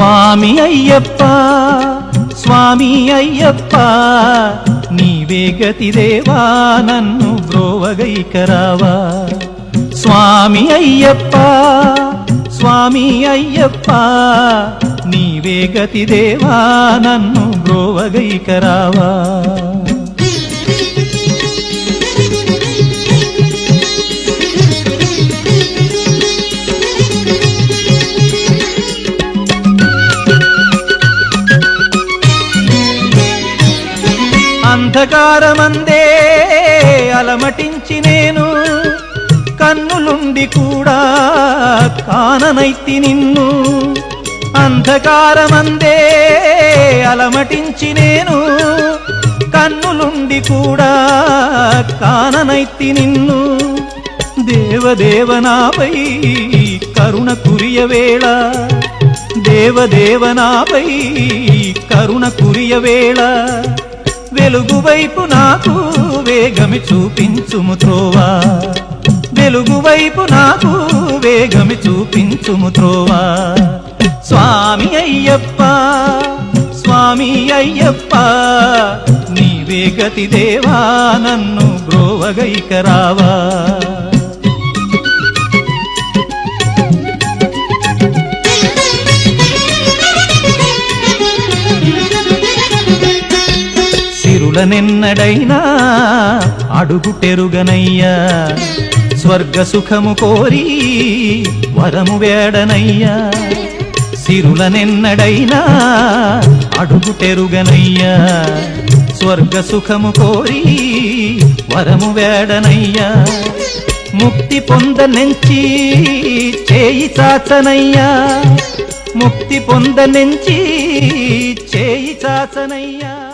స్వామి అయ్యప్ప స్వామి అయ్యప్ప నీవే గతి దేవా నన్ను బ్రోవగైకరావా స్వామి అయ్యప్ప స్వామి అయ్యప్ప నీవే గతి దేవా నన్ను బ్రోవగైకరావా అంధకారమందే అలమటించి నేను కన్నులుండి కూడా కాననైతి నిన్ను. అంధకారమందే అలమటించి నేను కన్నులుండి కూడా కాననైతి నిన్ను. దేవదేవనాపై కరుణ కురియవేళ దేవదేవనాపై కరుణ కురియవేళ వెలుగు వైపు నాకు వేగమి చూపించుము త్రోవా. వెలుగు వైపు నాకు వేగమి చూపించుము త్రోవా. స్వామి అయ్యప్ప స్వామి అయ్యప్ప నీవే గతి దేవా నన్ను బ్రోవగైకరావా సిరులనెన్నడైనా అడుగుటెరుగనయ్యా స్వర్గ సుఖము కోరి వరము వేడనయ్యా. సిరులనెన్నడైనా అడుగుటెరుగనయ్యా స్వర్గ సుఖము కోరి వరము వేడనయ్యా. ముక్తి పొందనెంచి చేయి చాచనయ్యా. ముక్తి పొందనెంచి చేయి చాచనయ్యా.